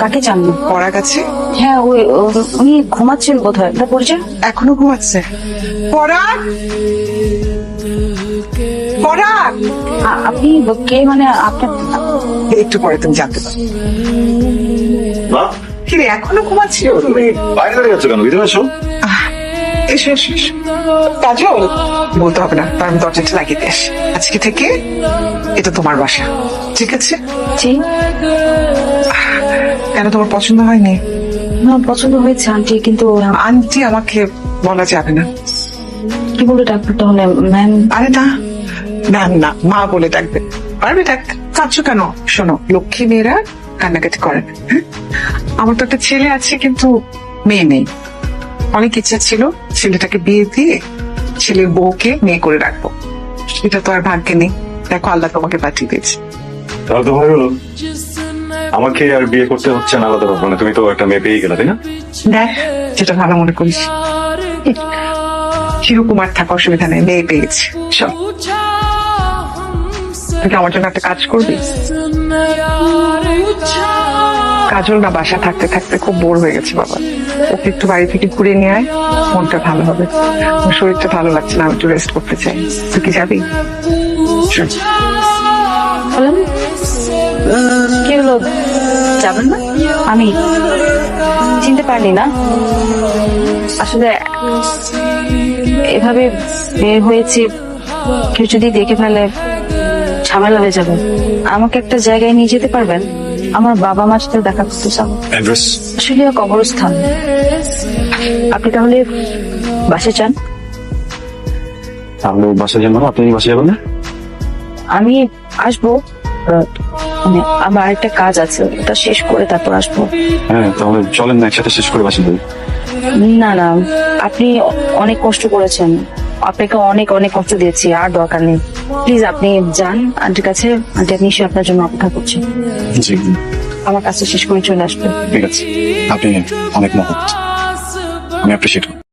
কাকে হ্যাঁ ওই ও- উনি ঘুমাচ্ছেন হয় পরিচয়? এখনও ঘুমাচ্ছে। পড়া পড়া আ- আপনি কে? মানে আপনার একটু পরে তুমি জানতে পারো। মা? কিরে এখনও ঘুমাচ্ছিল তুমি বাইরে দাঁড়িয়ে আছো কেন? ভিতরে আসো আহ, কাজল বলতে হবে না তার আমি দরজাটা লাগিয়ে দিয়ে আসি। আজকে থেকে এটা তোমার বাসা ঠিক আছে? কেন তোমার পছন্দ হয়নি? আমার পছন্দ হয়েছে আন্টি কিন্তু আন্টি আমাকে বলা যাবে না। কি বলে ডাক্তার তাহলে ম্যাম? আরে না ম্যাম না মা বলে ডাকবে। পারবে ডাক কাঁদছো কেন? শোনো লক্ষ্মী মেয়েরা কান্নাকাটি করে? আমার তো একটা ছেলে আছে কিন্তু মেয়ে নেই। অনেক ইচ্ছা ছিল ছেলেটাকে বিয়ে দিয়ে ছেলের বউকে মেয়ে করে রাখব। সেটা তো আর ভাগ্যে নেই। দেখো আল্লাহ তোমাকে পাঠিয়ে দিয়েছে। তাহলে তো ভালো আমাকে আর বিয়ে করতে হচ্ছে না আলাদা মানে তুমি তো একটা মেয়ে পেয়ে গেলে তাই না? দেখ যেটা ভালো মনে করিস। চিরকুমার থাকা অসুবিধা নেই মেয়ে পেয়েছে। চল। তুই আমার জন্য একটা কাজ করবি? কাজল না বাসা থাকতে থাকতে খুব বোর হয়ে গেছে বাবা। ওকে একটু বাড়ি থেকে ঘুরে নিয়ে আয়। মনটা ভালো হবে। শরীরটা ভালো লাগছে না আমি একটু রেস্ট করতে চাই। তুই কি যাবি? কি হলো? যাবেন না? আমি চিনতে পারিনি না? আসলে এভাবে বের হয়েছি কেউ যদি দেখে ফেলে ঝামেলা হয়ে যাবে। আমাকে একটা জায়গায় নিয়ে যেতে পারবেন? আমার বাবা মা সাথে দেখা করতে অ্যাড্রেস আসলে কবরস্থান। আপনি তাহলে বাসে চান তাহলে বাসে যান না আপনি বাসে যাবেন না? আমি আসব। মানে আমার একটা কাজ আছে ওটা শেষ করে তারপর আসব। হ্যাঁ তাহলে চলেন না একসাথে শেষ করে বাসে যাই। না না। আপনি অনেক কষ্ট করেছেন। আপনাকে অনেক অনেক কষ্ট দিয়েছি আর দরকার নেই। প্লিজ আপনি যান। আন্টির কাছে আন্টি আপনি নিশ্চয়ই আপনার জন্য অপেক্ষা করছে জি। আমার কাছে শেষ করে চলে আসবে ঠিক আছে। আপনি অনেক মহৎ। আমি অ্যাপ্রিসিয়েট করি